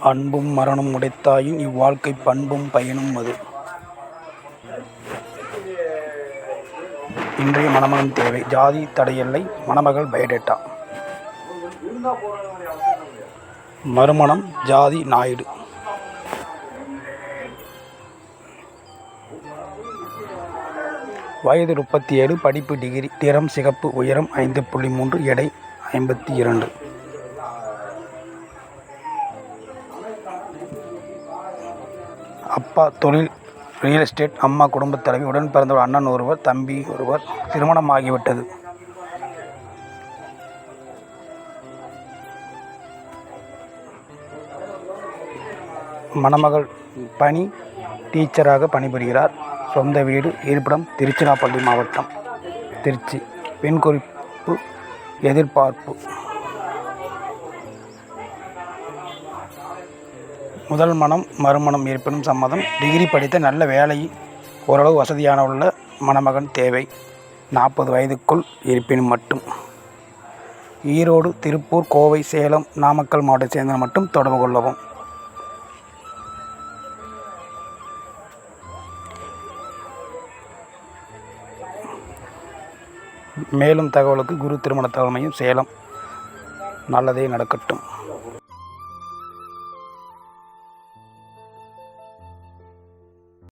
அன்பும் மரணம் உடைத்தாயின் இவ்வாழ்க்கை பண்பும் பயனும் அது. இன்றைய மணமகன் தேவை. ஜாதி தடையில்லை. மணமகள் பயோடேட்டா. மறுமணம் ஜாதி நாயுடு. வயது முப்பத்தி ஏழு. படிப்பு டிகிரி. நிறம் சிகப்பு. உயரம் ஐந்து புள்ளி மூன்று. எடை ஐம்பத்தி இரண்டு. அப்பா தொழில் ரியல் எஸ்டேட் அம்மா குடும்பத் தலைவி உடன் பிறந்தவர் அண்ணன் ஒருவர் தம்பி ஒருவர் திருமணம் ஆகிவிட்டது மணமகள் பணி டீச்சராக பணிபுரிகிறார். சொந்த வீடு இருப்பிடம் திருச்சிராப்பள்ளி மாவட்டம் திருச்சி. பெண் குறிப்பு எதிர்பார்ப்பு. முதல் மனம் மறுமணம் இருப்பினும் சம்மதம். டிகிரி படித்த நல்ல வேலை ஓரளவு வசதியான உள்ள மணமகன் தேவை. நாற்பது வயதுக்குள் இருப்பினும் மட்டும். ஈரோடு திருப்பூர் கோவை சேலம் நாமக்கல் மாவட்டத்தை சேர்ந்த மட்டும் தொடர்பு கொள்ளவும். மேலும் தகவலுக்கு குரு திருமண தகவல் மையம் சேலம். நல்லதே நடக்கட்டும்.